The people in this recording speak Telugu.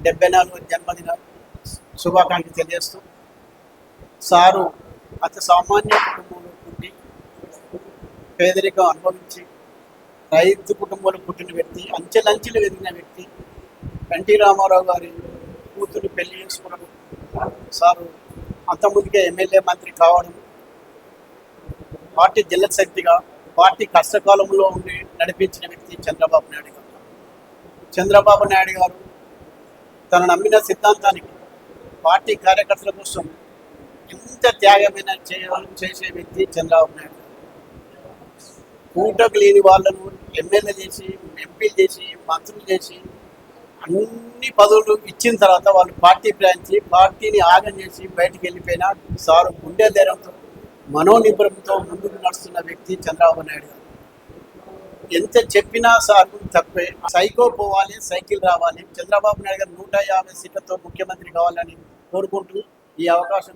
డెబ్బై నాలుగు జన్మదిన శుభాకాంక్షలు తెలియజేస్తూ సారు అతి సామాన్య కుటుంబంలో పుట్టి పేదరికం అనుభవించి రైతు కుటుంబంలో పుట్టిన వ్యక్తి అంచెలంచెలు ఎదిగిన వ్యక్తి ఎన్టీ రామారావు గారి కూతురు పెళ్ళి చేసుకోవడం సారు అంతకుముందుకే ఎమ్మెల్యే మంత్రి కావడం పార్టీ జిల్లా శక్తిగా పార్టీ కష్టకాలంలో ఉండి నడిపించిన వ్యక్తి చంద్రబాబు నాయుడు గారు. చంద్రబాబు నాయుడు గారు తను నమ్మిన సిద్ధాంతానికి పార్టీ కార్యకర్తల కోసం ఎంత త్యాగమైన చేయాలని చేసే వ్యక్తి చంద్రబాబు నాయుడు. కూటకు లేని వాళ్ళను ఎమ్మెల్యే చేసి ఎంపీలు చేసి మంత్రులు చేసి అన్ని పదవులు ఇచ్చిన తర్వాత వాళ్ళు పార్టీ ప్రయాణించి పార్టీని ఆగం చేసి బయటికి వెళ్ళిపోయినా సారు గుండె ధైర్యంతో మనోనిబ్బరంతో ముందుకు నడుస్తున్న వ్యక్తి చంద్రబాబు నాయుడు. ఎంత చెప్పినా సార్ తప్పే. సైకో పోవాలి సైకిల్ రావాలి. చంద్రబాబు నాయుడు గారు నూట యాభై సీట్లతో ముఖ్యమంత్రి కావాలని కోరుకుంటూ ఈ అవకాశం